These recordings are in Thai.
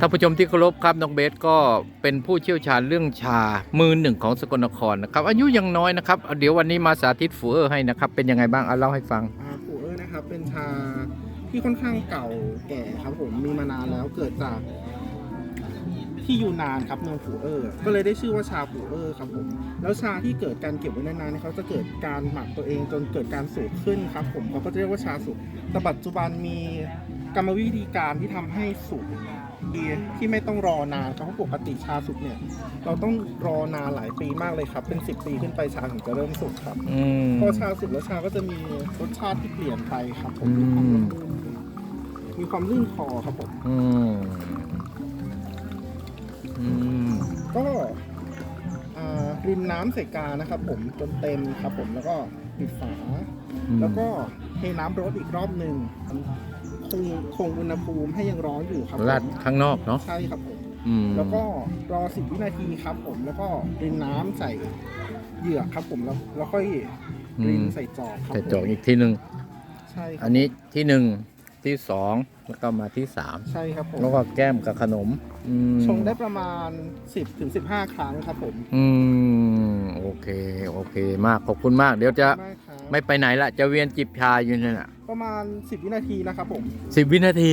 ท่านผู้ชมที่เคารพครับน้องเบสก็เป็นผู้เชี่ยวชาญเรื่องชามือหนึ่งของสกลนครนะครับ อายุยังน้อยนะครับเดี๋ยววันนี้มาสาธิตฟูเออร์ให้นะครับ เป็นยังไงบ้างเอาเล่าให้ฟังอ่าปูเออร์นะครับเป็นชาที่ค่อนข้างเก่าแก่ครับผมมีมานานแล้วเกิดจากที่ยูนานครับเมืองปูเออร์ก็เลยได้ชื่อว่าชาปูเออร์ครับผมแล้วชาที่เกิดการเก็บไว้นานๆเนี่ยเขาจะเกิดการหมักตัวเองจนเกิดการสูบขึ้นครับผมเขาก็จะเรียกว่าชาสุกแต่ปัจจุบันมีกรรมวิธีการที่ทำให้สุก ดีที่ไม่ต้องรอนานครับเพราะปกติชาสุกเนี่ย เราต้องรอนานหลายปีมากเลยครับ เป็น10ปีขึ้นไปชาถึงจะเริ่มสุกครับอืม พอชาสุกแล้วชาก็จะมีรสชาติที่เปลี่ยนไปครับผมอืม มีความลื่นคอครับผม อืมอืมก็อ่ารินน้ำใส่กานะครับผมจนเต็มครับผมแล้วก็ปิดฝา แล้วก็เทน้ำรดอีกรอบหนึ่ง คงคงอุณหภูมิให้ยังร้อนอยู่ครับผมราดข้างนอกเนาะใช่ครับผมอืมแล้วก็รอ10วินาทีครับ ผมแล้วก็รินน้ำใส่เหยือกครับ ผมแล้วแล้วค่อยรินใส่จอกครับใส่ผมจอกอีกทีหนึ่งใช่คอัรับนนี้ที่หนึ่งที่สองแล้วก็มาที่สามใช่ครับผมแล้วก็แก้มกับขนมอืมชงได้ประมาณ 10ถึง15 ครั้งครับผมอืมโอเคโอเคมากขอบคุณมาก เดี๋ยวจะมากครับ ไม่ไปไหนละจะเวียนจิบชาอยู่นั่นน่ะ ประมาณ 10 วินาทีนะครับผมสิบวินาที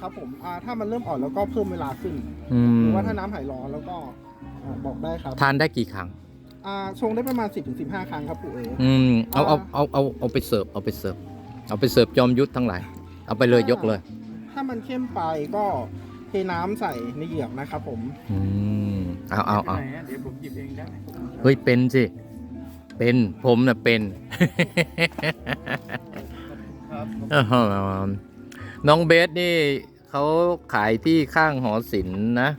ครับผมอ่าถ้ามันเริ่มอ่อนแล้วก็เพิ่มเวลาขึ้นอืหมรือว่าถ้าน้ำหายร้อนแล้วก็อ่าบอกได้ครับทานได้กี่ครั้ง อ่าชงได้ประมาณ 10ถึง15 ครั้งครับปู่เอ๋อืมเอาเอาอ่าเอาเอาเอาไปเสิร์ฟเอาไปเสิร์ฟเอาไปเสิร์ฟจอมยุทธทั้งหลาย เอาไปเลยยกเลย ถ้ามันเข้มไปก็เทน้ำใส่ในเหยือกนะครับผม อืมเอาเอาเอาไหนอะเดี๋ยวผมหยิบเองได้เฮ้ยเป็นสิ เป็นผมน่ะเป็น ครับอื้อหือน้องเบสนี่เขาขายที่ข้างหอศิลป์นะ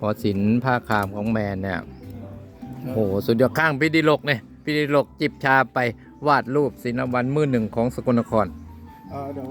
หอศิลป์ผ้าคามของแมนเนี่ยโอ้โหสุดยอดข้างพิดิลกเนี่ยพิดิลกจิบชาไปวาดรูปศิลวันมือหนึ่งของสกลนครเอ่อเดี๋ยว